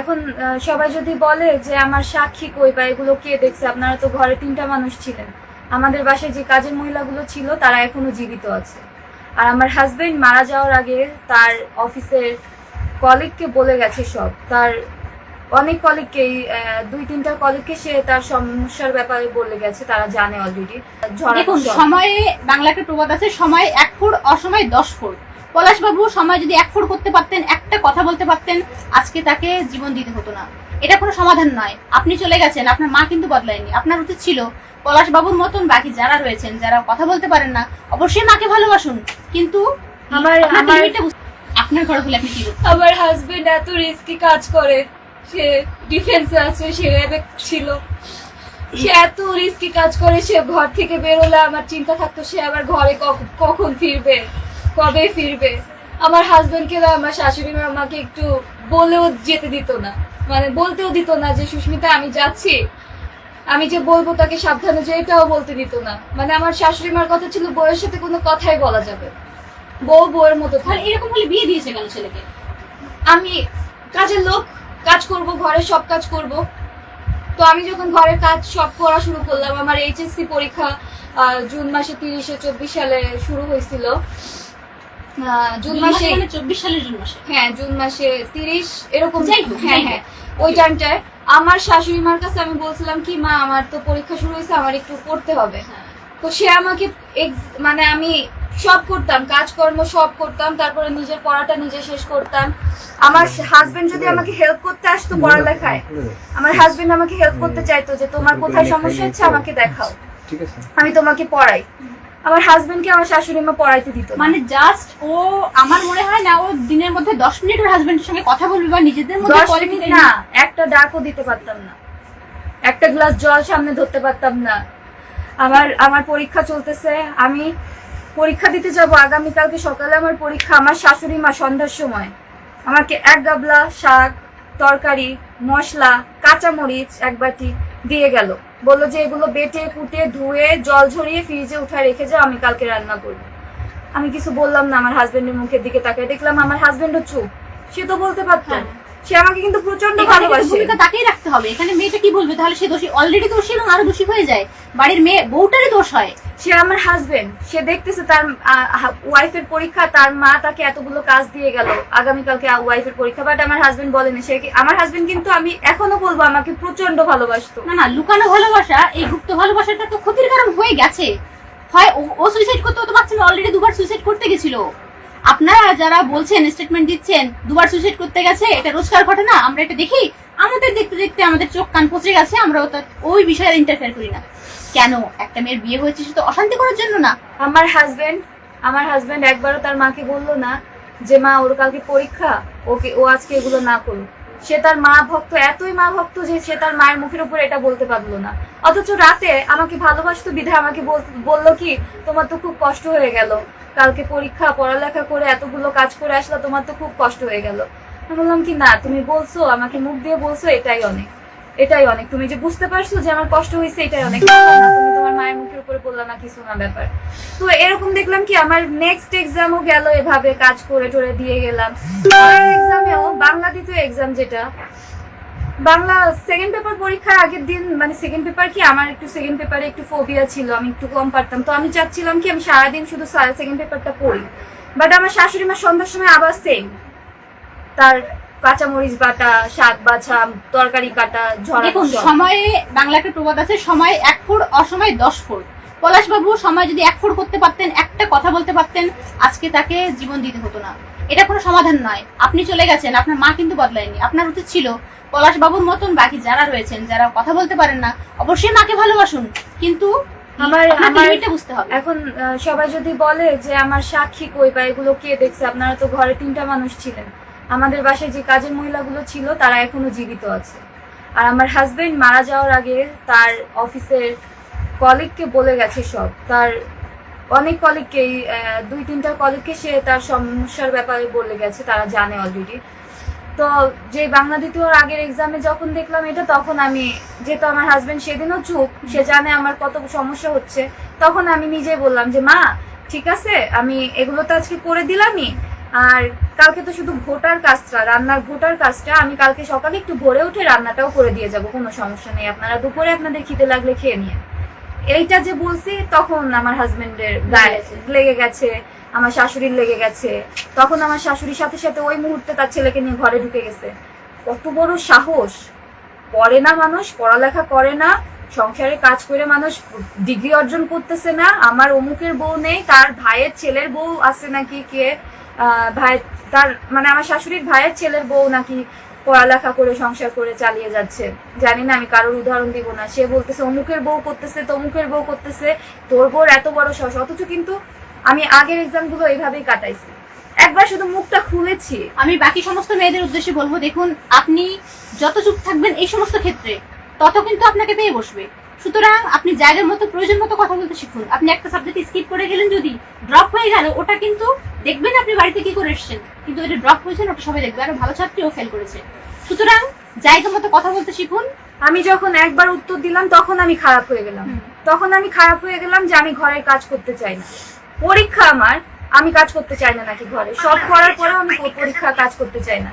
এখন সবাই যদি বলে যে আমার সাক্ষী কই বা এগুলো কে দেখছে আপনারা তো ঘরে তিনটা মানুষ ছিলেন। আমাদের বাসায় যে কাজের মহিলাগুলো ছিল তারা এখনও জীবিত আছে। আর আমার হাজবেন্ড মারা যাওয়ার আগে তার অফিসের কলিগকে বলে গেছে সব। তার অনেক কলিগকেই দুই তিনটা কলিগকে সে তার সমস্যার ব্যাপারে বলে গেছে তারা জানে অলরেডি সময়ে বাংলা একটা প্রবাদ আছে সময় এক ফুট অসময় দশ ফুট। পলাশবাবু সময় যদি এক ফুট করতে পারতেন একটা কথা বলতে পারতেন আজকে তাকে জীবন দিতে হতো না। এটা কোনো সমাধান নয়। আপনি চলে গেছেন আপনার মা কিন্তু বদলায়নি। আপনার উচিত ছিল পলাশবাবুর মতন বাকি যারা রয়েছেন যারা কথা বলতে পারেন না অবশ্যই মাকে ভালোবাসুন। কিন্তু আমার- আপনার ঘরে হলে আপনি কি আমার হাজবেন্ড এত রিস্কি কাজ করে। সে ডিফেন্সে আছে সে র্যাবে ছিল। সে এত রিস্কি কাজ করে সে ঘর থেকে বেরোলে আমার চিন্তা থাকতো সে আবার ঘরে কখন ফিরবে? কবে ফিরবে? আমার হাজবেন্ডকে আমার শাশুড়ি মা আমাকে একটু বলেও যেতে দিত না। মানে বলতেও দিত না যে, সুস্মিতা, আমি যাচ্ছি। আমি যে বলব তাকে সাবধানে যে, এটাও বলতে দিত না। মানে আমার শাশুড়ি মার কথা ছিল, বউয়ের সাথে কোনো কথাই বলা যাবে বউ বউয়ের মতো। তাহলে এরকম হলে বিয়ে দিয়েছে কেন ছেলেকে? আমি কাজের লোক, কাজ করব, ঘরে সব কাজ করব। তো আমি যখন ঘরের কাজ সব করা শুরু করলাম, আমার এইচএসসি পরীক্ষা জুন মাসে তিরিশে, চব্বিশ সালে শুরু হয়েছিল। জুন মাসে চব্বিশ সালের জুন মাসে। হ্যাঁ জুন মাসে তিরিশ এরকম হ্যাঁ হ্যাঁ ওই টাইমটায় আমার শাশুড়ি মার কাছে আমি বলছিলাম কি মা আমার তো পরীক্ষা শুরু হয়েছে আমার একটু পড়তে হবে। হ্যাঁ। তো সে আমাকে মানে আমি সব করতাম কাজকর্ম সব করতাম তারপরে নিজের পড়াটা নিজে শেষ করতাম। আমার হাজবেন্ড যদি আমাকে হেল্প করতে আসতো পড়ালেখায় আমার হাজবেন্ড আমাকে হেল্প করতে চাইতো যে তোমার কোথায় সমস্যা হচ্ছে আমাকে দেখাও। ঠিক আছে। আমি তোমাকে পড়াই। আমার হাজবেন্ডকে আমার শাশুড়ি মা পড়াইতে দিত মানে জাস্ট ও আমার মনে হয় না ও দিনের মধ্যে দশ মিনিট ওর হাজবেন্ডের সঙ্গে কথা বলবে বা নিজেদের মধ্যে মিনিট না একটা ডাকও দিতে পারতাম না। একটা গ্লাস জল সামনে ধরতে পারতাম না। আমার আমার পরীক্ষা চলতেছে আমি পরীক্ষা দিতে যাব আগামীকালকে সকালে আমার পরীক্ষা আমার শাশুড়ি মা সন্ধ্যার সময়। আমাকে এক গাবলা শাক তরকারি মশলা কাঁচামরিচ এক বাটি দিয়ে গেল। বলল যে এগুলো বেটে কুটে ধুয়ে জল ঝরিয়ে ফ্রিজে উঠায় রেখে যাও আমি কালকে রান্না করব। আমি কিছু বললাম না আমার হাজবেন্ডের মুখের দিকে তাকিয়ে। দেখলাম আমার হাজবেন্ডও চুপ। সে তো বলতে পারতো। হ্যাঁ। সে আমাকে কিন্তু প্রচণ্ড ভালোবাসে। ভূমিকা তাকেই রাখতে হবে। এখানে মেয়েটা কি বলবে? তাহলে সে দোষী অলরেডি দোষী এবং আরও দোষী হয়ে যায়। বাড়ির মেয়ে বউটারই দোষ হয়। সে আমার হাজবেন্ড সে দেখতেছে তার ওয়াইফের পরীক্ষা, তার মা তাকে এতগুলো কাজ দিয়ে গেল। আগামীকালকে ওয়াইফের পরীক্ষা বাট আমার হাজবেন্ড বলেনি। সে আমার হাজবেন্ড কিন্তু আমি এখনও বলব, আমাকে প্রচণ্ড ভালোবাসতো। না না, লুকানো ভালোবাসা, এই গুপ্ত ভালোবাসাটা তো ক্ষতির কারণ হয়ে গেছে। হয় ও- সুইসাইড করতে হতে পারছিল অলরেডি দুবার সুইসাইড করতে গেছিল। আপনারা যারা বলছেন স্টেটমেন্ট দিচ্ছেন, দুবার সুইসাইড করতে গেছে, এটা রোজকার ঘটনা, আমরা এটা দেখি। আমাদের দেখতে দেখতে আমাদের চোখ কান পচে গেছে, আমরা ওই বিষয়ে ইন্টারফেয়ার করি না। কেন? একটা মেয়ের বিয়ে হয়েছে সে তো অশান্তি করার জন্য না। আমার হাজবেন্ড আমার হাজবেন্ড একবারও তার মাকে বলল না যে, মা, ওর কালকে পরীক্ষা, ওকে, ও আজকে এগুলো না করুক। সে তার মা ভক্ত, এতই মা ভক্ত যে সে তার মায়ের মুখের উপর এটা বলতে পারল না। অথচ রাতে আমাকে ভালোবাসতো বিধায় আমাকে বল- বলল কি, তোমার তো খুব কষ্ট হয়ে গেল। কালকে পরীক্ষা, পড়ালেখা করে এতগুলো কাজ করে আসলো, তোমার তো খুব কষ্ট হয়ে গেল। আমি বললাম কি, না, তুমি বলছো, আমাকে মুখ দিয়ে বলছো, এটাই অনেক। এটাই অনেক। তুমি যে বুঝতে পারছ যে আমার কষ্ট হয়েছে, এটাই অনেক তুমি তোমার মায়ের মুখের উপরে বললা না কিছু না ব্যাপার। তো এরকম দেখলাম কি, আমার নেক্সট এক্সামও গেল এভাবে, কাজ করে টরে দিয়ে গেলাম। এক্সামেও বাংলা দ্বিতীয় এক্সাম যেটা, বাংলা সেকেন্ড পেপার পরীক্ষার আগের দিন মানে সেকেন্ড পেপার কি, আমার একটু সেকেন্ড পেপারে একটু ফোবিয়া ছিল, আমি একটু কম পারতাম। তো আমি চাচ্ছিলাম কি, আমি সারাদিন শুধু সেকেন্ড পেপারটা পড়ি। বাট আমার শাশুড়ি মা সন্ধ্যার সময় আবার সেম তার কাঁচামরিচ বাটা শাক বাছা তরকারি কাটা দেখুন সময়ে বাংলা একটা প্রবাদ আছে সময় এক ফুট অসময় দশ ফুট। পলাশবাবু সময় যদি এক ফুট করতে পারতেন একটা কথা বলতে পারতেন আজকে তাকে জীবন দিতে হতো না। এটা কোনো সমাধান নয়। আপনি চলে গেছেন আপনার মা কিন্তু বদলায়নি আপনার উচিত ছিল পলাশবাবুর মতন বাকি যারা রয়েছেন যারা কথা বলতে পারেন না অবশ্যই মাকে ভালোবাসুন। কিন্তু আমার- আমার- বুঝতে হবে। এখন সবাই যদি বলে যে আমার সাক্ষী কই বা এগুলো কে দেখছে আপনারা তো ঘরে তিনটা মানুষ ছিলেন। আমাদের বাসায় যে কাজের মহিলাগুলো ছিল, তারা এখনও জীবিত আছে। আর আমার হাজবেন্ড মারা যাওয়ার আগে তার অফিসের কলিগকে বলে গেছে সব। তার অনেক কলিগকেই দুই তিনটা কলিগকে সে তার সমস্যার ব্যাপারে বলে গেছে, তারা জানে অলরেডি তো যে বাংলা দ্বিতীয়র আগের এক্সামে যখন দেখলাম এটা, তখন আমি, যেহেতু আমার হাজবেন্ড সেদিনও চুপ, সে জানে আমার কত সমস্যা হচ্ছে, তখন আমি নিজেই বললাম যে, মা, ঠিক আছে, আমি এগুলো তো আজকে করে দিলামই। আর কালকে তো শুধু ভোটার কাজটা রান্নার ভোটার কাজটা আমি কালকে সকালে একটু ভোরে উঠে রান্নাটাও করে দিয়ে যাব কোনো সমস্যা নেই। আপনারা দুপুরে আপনাদের খিদে লাগলে খেয়ে নিয়ে এইটা যে বলছি তখন আমার হাজবেন্ডের গায়ে লেগে গেছে আমার শাশুড়ির লেগে গেছে। তখন আমার শাশুড়ির সাথে সাথে ওই মুহূর্তে তার ছেলেকে নিয়ে ঘরে ঢুকে গেছে। কত বড় সাহস! পড়ে না মানুষ পড়ালেখা করে না সংসারে কাজ করে মানুষ ডিগ্রি অর্জন করতেছে না। আমার অমুকের বউ নেই তার ভাইয়ের ছেলের বউ আছে নাকি কে? ভাই, তার মানে আমার শাশুড়ির ভাইয়ের ছেলের বউ নাকি পড়ালেখা করে, সংসার করে চালিয়ে যাচ্ছে। জানি না, আমি কারোর উদাহরণ দিব না। সে বলতেছে, অমুকের বউ করতেছে, তমুকের বউ করতেছে, তোর বউর এত বড় সাহস। অথচ কিন্তু আমি আগের এক্সামগুলো এইভাবেই কাটাইছি। একবার শুধু মুখটা খুলেছি। আমি বাকি সমস্ত মেয়েদের উদ্দেশ্যে বলব, দেখুন, আপনি যত চুপ থাকবেন এই সমস্ত ক্ষেত্রে, তত কিন্তু আপনাকে পেয়ে বসবে। সুতরাং আপনি জায়গার মতো, প্রয়োজন মতো কথা বলতে শিখুন। আপনি একটা সাবজেক্ট স্কিপ করে গেলেন যদি ড্রপ হয়ে গেল, ওটা কিন্তু দেখবেন আপনি বাড়িতে কি করে এসেছেন কিন্তু এটা ড্রপ হয়েছে ওটা সবাই দেখবে। আরও ভালো ছাত্রীও ফেল করেছে। সুতরাং জায়গা মতো কথা বলতে শিখুন। আমি যখন একবার উত্তর দিলাম তখন আমি খারাপ হয়ে গেলাম। তখন আমি খারাপ হয়ে গেলাম যে আমি ঘরের কাজ করতে চাই না। পরীক্ষা আমার আমি কাজ করতে চাই না নাকি ঘরে। সব করার পরেও আমি পরীক্ষা কাজ করতে চাই না।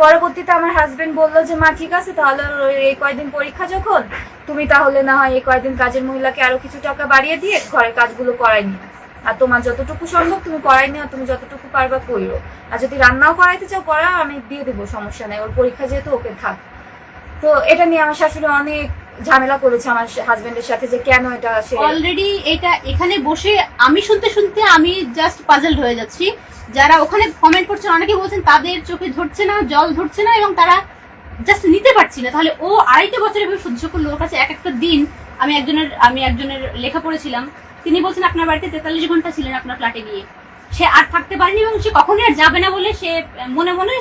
পরবর্তীতে আমার হাজবেন্ড বলল যে মা ঠিক আছে তাহলে এই কয়দিন পরীক্ষা যখন তুমি তাহলে না হয় এই কয়দিন কাজের মহিলাকে আরও কিছু টাকা বাড়িয়ে দিয়ে ঘরের কাজগুলো করাই নিও। আর তোমার যতটুকু সম্ভব তুমি করাই নিও, তুমি যতটুকু পারবা কইরো আর যদি রান্নাও করাইতে চাও করা আমি দিয়ে দেবো, সমস্যা নাই। ওর পরীক্ষা যেহেতু, ওকে থাক। তো এটা নিয়ে আমার শাশুড়ি অনেক ঝামেলা করেছে আমার হাজবেন্ডের সাথে যে কেন এটা অলরেডি এটা এখানে বসে আমি শুনতে শুনতে আমি জাস্ট পাজলড হয়ে যাচ্ছি। যারা ওখানে কমেন্ট করছেন অনেকে বলছেন তাদের চোখে ধরছে না, জল ধরছে না, এবং তারা জাস্ট নিতে পারছি না। তাহলে ও আড়াইটা বছর এভাবে সহ্য করল। ওর কাছে এক একটা দিন আমি একজনের আমি একজনের লেখা পড়েছিলাম। তিনি বলছেন আপনার বাড়িতে তেতাল্লিশ ঘণ্টা ছিলেন আপনার ফ্ল্যাটে গিয়ে। সে আর থাকতে পারেনি এবং সে কখনোই আর যাবে না বলে সে মনে মনে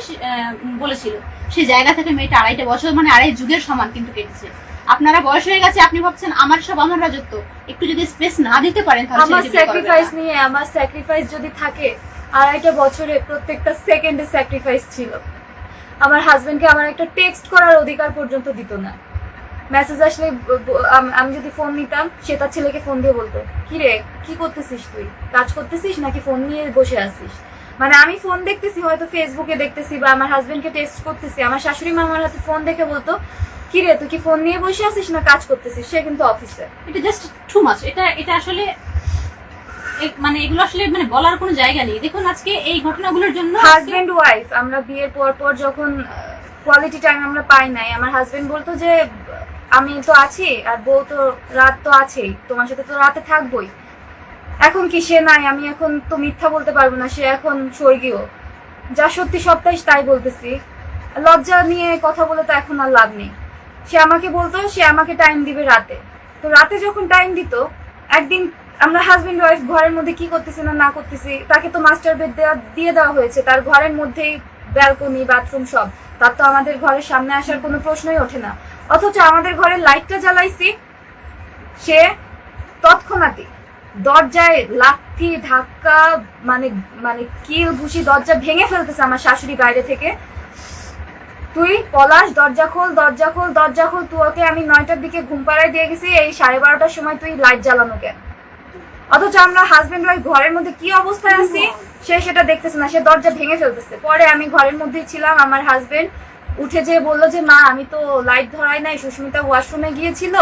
বলেছিল। সে জায়গা থেকে মেয়েটা আড়াইটা বছর মানে আড়াই যুগের সমান কিন্তু কেটেছে। আপনারা বয়স হয়ে গেছে আপনি ভাবছেন আমার সব আমার রাজত্ব। একটু যদি স্পেস না দিতে পারেন তাহলে আমার। স্যাক্রিফাইস নিয়ে আমার স্যাক্রিফাইস যদি থাকে আড়াইটা বছরে প্রত্যেকটা সেকেন্ডে স্যাক্রিফাইস ছিল। আমার হাজবেন্ডকে আমার একটা টেক্সট করার অধিকার পর্যন্ত দিত না। মেসেজ আসলে আম- যদি ফোন নিতাম সে তার ছেলেকে ফোন দিয়ে বলতো কি রে কি করতেছিস তুই? কাজ করতেছিস নাকি ফোন নিয়ে বসে আছিস? মানে আমি ফোন দেখতেছি হয়তো ফেসবুকে দেখতেছি বা আমার হাজবেন্ডকে টেক্সট করতেছি আমার শাশুড়ি মা আমার হাতে ফোন দেখে বলতো কি রে তুই কি ফোন নিয়ে বসে আছিস না কাজ করতেছিস? সে কিন্তু অফিসে এটা জাস্ট টু মাচ এটা এটা আসলে মানে এগুলো আসলে মানে বলার কোনো জায়গা নেই। দেখুন আজকে এই ঘটনাগুলোর জন্য হাজবেন্ড ওয়াইফ আমরা বিয়ের পর পর যখন কোয়ালিটি টাইম আমরা পাই নাই আমার হাজবেন্ড বলতো যে আমি তো আছি, আর বউ তো রাত তো আছেই। তোমার সাথে তো রাতে থাকবোই। এখন কি সে নাই, আমি এখন তো মিথ্যা বলতে পারব না, সে এখন স্বর্গীয়। যা সত্যি সপ্তাহে তাই বলতেছি। লজ্জা নিয়ে কথা বলে তো এখন আর লাভ নেই। সে আমাকে বলতো, সে আমাকে টাইম দিবে রাতে। তো রাতে যখন টাইম দিত, একদিন আমরা হাজবেন্ড ওয়াইফ ঘরের মধ্যে কি করতেছি না না করতেছি, তাকে তো মাস্টার বেড দিয়ে দেওয়া হয়েছে। তার ঘরের মধ্যেই ব্যালকনি বাথরুম সব। তার তো আমাদের ঘরের সামনে আসার কোনো প্রশ্নই ওঠে না। অথচ আমাদের ঘরের লাইটটা জ্বালাইছি, সে তৎক্ষণাৎই দরজায় লাথি, ধাক্কা মানে মানে কিল ঘুষি দরজা ভেঙে ফেলতেছে আমার শাশুড়ি বাইরে থেকে। তুই পলাশ, দরজা খোল দরজা খোল দরজা খোল, তুই আমি নয়টার দিকে ঘুম পাড়ায় দিয়ে গেছি, এই সাড়ে বারোটার সময় তুই লাইট জ্বালানো কেন? অথচ আমরা হাজবেন্ড ওয়াইফ ঘরের মধ্যে কি অবস্থায় আছি? সে সেটা দেখতেছে না সে দরজা ভেঙে ফেলতেছে। পরে আমি ঘরের মধ্যেই ছিলাম আমার হাজবেন্ড উঠে যেয়ে বলল যে মা আমি তো লাইট ধরাই নাই সুস্মিতা ওয়াশরুমে গিয়েছিল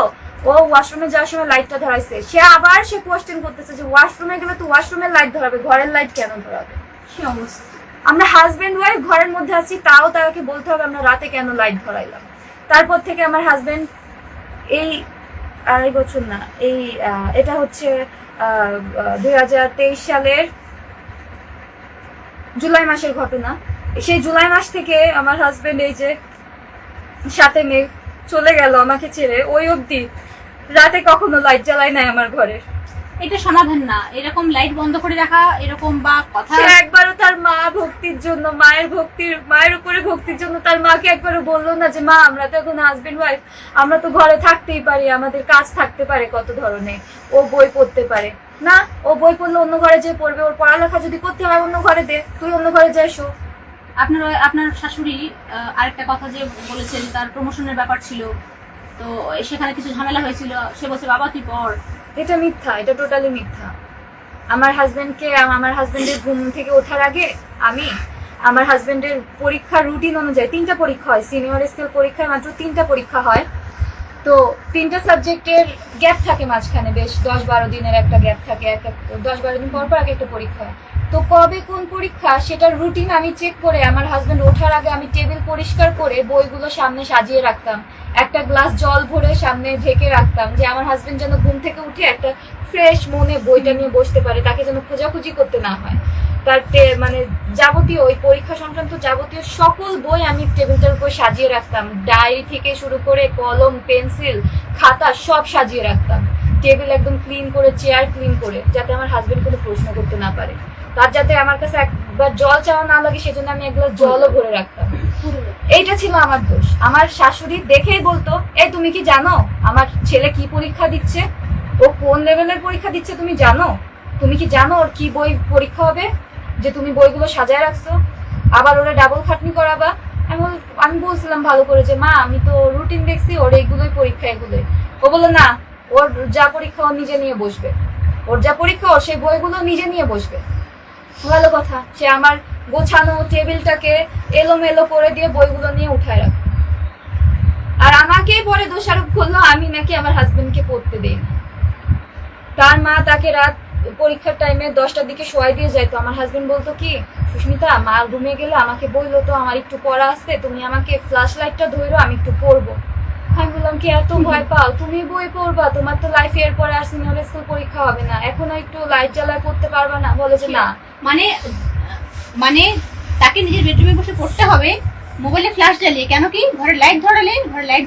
ও ওয়াশরুমে যাওয়ার সময় লাইটটা ধরাইছে। সে আবার সে কোয়েশ্চেন করতেছে যে ওয়াশরুমে গেলে তো ওয়াশরুমের লাইট ধরাবে ঘরের লাইট কেন ধরাবে? কি অবস্থা? আমরা হাজবেন্ড ওয়াইফ ঘরের মধ্যে আছি তাও তাকে বলতে হবে আমরা রাতে কেন লাইট ধরাইলাম। তারপর থেকে আমার হাজবেন্ড এই আড়াই বছর না এই এটা হচ্ছে দুই হাজার তেইশ সালের জুলাই মাসের ঘটনা। সেই জুলাই মাস থেকে আমার হাজবেন্ড এই যে সাথে মেয়ে চলে গেল আমাকে ছেড়ে। ওই অবধি রাতে কখনো লাইট জ্বালায় নাই আমার ঘরের। এটা সমাধান না। এরকম লাইট বন্ধ করে রাখা এরকম বা কথা সে একবারও তার মা ভক্তির জন্য মায়ের ভক্তির মায়ের উপরে ভক্তির জন্য তার মাকে একবারও বলল না যে মা আমরা তো এখন হাজবেন্ড ওয়াইফ আমরা তো ঘরে থাকতেই পারি আমাদের কাজ থাকতে পারে কত ধরনের। ও বই পড়তে পারে। না ও বই পড়লে অন্য ঘরে যে পড়বে ওর পড়ালেখা যদি করতে হয় অন্য ঘরে দে তুই অন্য ঘরে যাই শো আপনার আপনার শাশুড়ি আরেকটা কথা যে বলেছেন তার প্রমোশনের ব্যাপার ছিল। তো সেখানে কিছু ঝামেলা হয়েছিল সে বলছে বাবা তুই পড়। এটা মিথ্যা, এটা টোটালি মিথ্যা। আমার হাজব্যান্ডকে আমার হাজব্যান্ডের ঘুম থেকে ওঠার আগে আমি আমার হাজব্যান্ডের পরীক্ষার রুটিন অনুযায়ী, তিনটা পরীক্ষা হয় সিনিয়র স্কেল পরীক্ষায় মাত্র তিনটা পরীক্ষা হয়। তো তিনটা সাবজেক্টের গ্যাপ থাকে মাঝখানে বেশ, দশ বারো দিনের একটা গ্যাপ থাকে, এক দশ বারো দিন পর পর আগে একটা পরীক্ষা। তো কবে কোন পরীক্ষা, সেটার রুটিন আমি চেক করে, আমার হাজবেন্ড ওঠার আগে আমি টেবিল পরিষ্কার করে বইগুলো সামনে সাজিয়ে রাখতাম একটা গ্লাস জল ভরে সামনে ঢেকে রাখতাম যে আমার হাজবেন্ড যেন ঘুম থেকে উঠে একটা ফ্রেশ মনে বইটা নিয়ে বসতে পারে, তাকে যেন খোঁজাখুঁজি করতে না হয় তার মানে যাবতীয়, ওই পরীক্ষা সংক্রান্ত যাবতীয় সকল বই আমি টেবিলটার উপর সাজিয়ে রাখতাম। ডায়েরি থেকে শুরু করে কলম, পেন্সিল, খাতা সব সাজিয়ে রাখতাম। টেবিল একদম ক্লিন করে, চেয়ার ক্লিন করে, যাতে আমার হাজবেন্ড কোনো প্রশ্ন করতে না পারে। তার যাতে আমার কাছে একবার জল চাওয়া না লাগে, সেজন্য আমি এক জলও ভরে রাখতাম। এইটা ছিল আমার দোষ। আমার শাশুড়ি দেখেই বলতো, এ, তুমি কি জানো? আমার ছেলে কি পরীক্ষা দিচ্ছে? ও কোন লেভেলের পরীক্ষা দিচ্ছে তুমি জানো? তুমি কি জানো ওর কি বই পরীক্ষা হবে? যে তুমি বইগুলো সাজায় রাখছো, আবার ওরা ডাবল খাটনি করাবা। আমি আমি বলছিলাম ভালো করে যে, মা, আমি তো রুটিন দেখছি, ওর এইগুলোই পরীক্ষা, এগুলোই। ও বলল, না, ওর যা পরীক্ষা ও নিজে নিয়ে বসবে। ওর যা পরীক্ষা, ও সেই বইগুলো নিজে নিয়ে বসবে। ভালো কথা, সে আমার গোছানো টেবিলটাকে এলোমেলো করে দিয়ে বইগুলো নিয়ে উঠায় রাখে। আর আমাকেই পরে দোষারোপ করল, আমি নাকি আমার হাজবেন্ডকে পড়তে দেই তার মা তাকে রাত পরীক্ষার টাইমে দশটার দিকে শোয়াই দিয়ে যাইতো আমার হাজবেন্ড বলতো কি সুস্মিতা মা রুমে গেলে আমাকে বলল তো আমার একটু পড়া আসছে তুমি আমাকে ফ্ল্যাশ লাইটটা ধরো আমি একটু পড়ব। আমি বললাম কি এত ভয় পাও? তুমি বই পড়বা তোমার তো লাইফ এর পরে আর সিনিয়র স্কুল পরীক্ষা হবে না। এখনও একটু লাইট জ্বালায় পড়তে পারবা না? বলে যে না। মানে মানে তাকে নিজের বেডরুমে বসে পড়তে হবে মোবাইলে ফ্ল্যাশ জ্বালিয়ে কেন কি? ঘরে লাইট ধরালেন ঘরে লাইট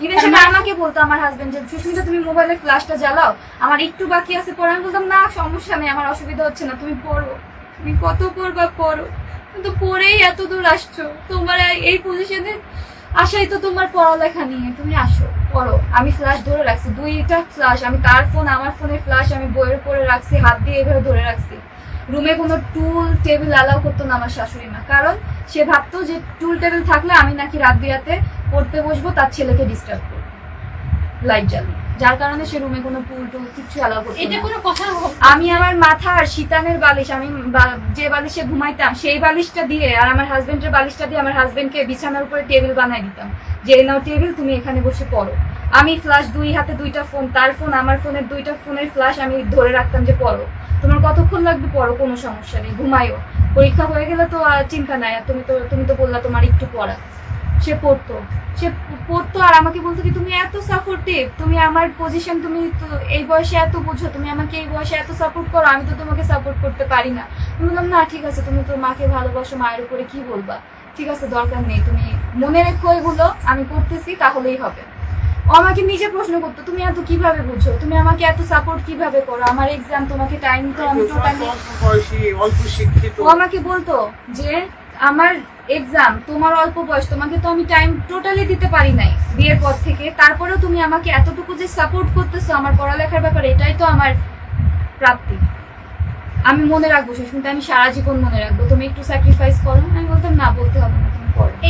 ইভেন সেটা মানে- আমাকে বলতো আমার হাজবেন্ড যে সুস্মিতা তুমি মোবাইলের ফ্ল্যাশটা জ্বালাও। আমার একটু বাকি আছে পরে আমি বলতাম না সমস্যা নেই আমার অসুবিধা হচ্ছে না তুমি পড়ো। তুমি কত পড়বা পড়ো। কিন্তু পড়েই এত দূর আসছো। তোমার এই পজিশনে আসাই তো তোমার পড়ালেখা নিয়ে। তুমি আসো পড়ো। আমি ফ্ল্যাশ ধরে রাখছি দুইটা ফ্ল্যাশ আমি তার ফোন আমার ফোনের ফ্ল্যাশ আমি বইয়ের উপরে রাখছি হাত দিয়ে এভাবে ধরে রাখছি। রুমে কোনো টুল টেবিল অ্যালাউ করতো না আমার শাশুড়ি মা। কারণ সে ভাবতো যে টুল টেবিল থাকলে আমি নাকি রাত বিরাতে পড়তে বসবো তার ছেলেকে ডিস্টার্ব করব। লাইট জ্বালিয়ে। যার কারণে সে রুমে কোনো টুল টুল কিছু অ্যালাউ করতো এটা কোনো কথা আমি আমার মাথা আর শীতানের বালিশ আমি যে বালিশে ঘুমাইতাম সেই বালিশটা দিয়ে আর আমার হাজবেন্ডের বালিশটা দিয়ে আমার হাজবেন্ডকে বিছানার উপরে টেবিল বানাই দিতাম। যে নাও টেবিল তুমি এখানে বসে পড়ো। আমি ফ্ল্যাশ দুই হাতে দুইটা ফোন তার ফোন আমার ফোনের দুইটা ফোনের ফ্ল্যাশ আমি ধরে রাখতাম যে পড়ো। তোমার কতক্ষণ লাগবে পড়ো? কোনো সমস্যা নেই ঘুমাইও পরীক্ষা হয়ে গেলে তো আর চিন্তা নাই, আর তুমি তো তুমি তো বললা তোমার একটু পড়া। সে পড়তো। সে পড়তো আর আমাকে বলতো কি, তুমি এত সাপোর্টিভ তুমি আমার পজিশন তুমি এই বয়সে এত বুঝো, তুমি আমাকে এই বয়সে এত সাপোর্ট করো, আমি তো তোমাকে সাপোর্ট করতে পারি না। আমি বললাম, না, ঠিক আছে, তুমি তো মাকে ভালোবাসো, মায়ের উপরে কি বলবা? ঠিক আছে, দরকার নেই, তুমি মনে রেখো এগুলো, আমি করতেছি, তাহলেই হবে। আমাকে নিজে প্রশ্ন করতো তুমি এত কীভাবে বুঝো তুমি আমাকে এত সাপোর্ট কীভাবে করো? আমার এক্সাম তোমাকে টাইম তো আমি টোটালি অল্প শিক্ষিত। ও আমাকে বলতো যে আমার এক্সাম তোমার অল্প বয়স তোমাকে তো আমি টাইম টোটালি দিতে পারি নাই বিয়ের পর থেকে। তারপরেও তুমি আমাকে এতটুকু যে সাপোর্ট করতেছো আমার পড়ালেখার ব্যাপারে এটাই তো আমার প্রাপ্তি। আমি মনে রাখব সুস্মিতা আমি সারা জীবন মনে রাখব তুমি একটু স্যাক্রিফাইস করো। আমি বলতাম না বলতে হবে না তুমি করো।